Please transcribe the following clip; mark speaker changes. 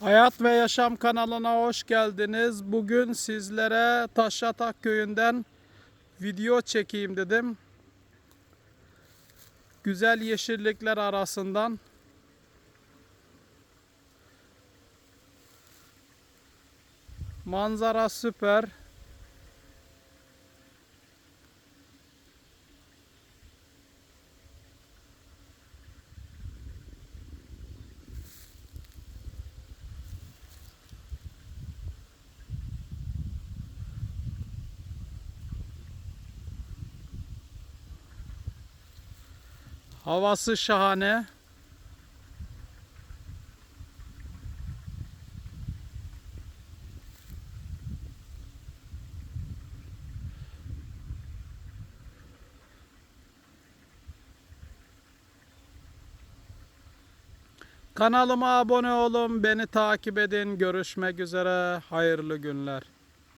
Speaker 1: Hayat ve Yaşam kanalına hoş geldiniz. Bugün sizlere Taşyatak köyünden video çekeyim dedim. Güzel yeşillikler arasından. Manzara süper. Havası şahane. Kanalıma abone olun, beni takip edin. Görüşmek üzere. Hayırlı günler.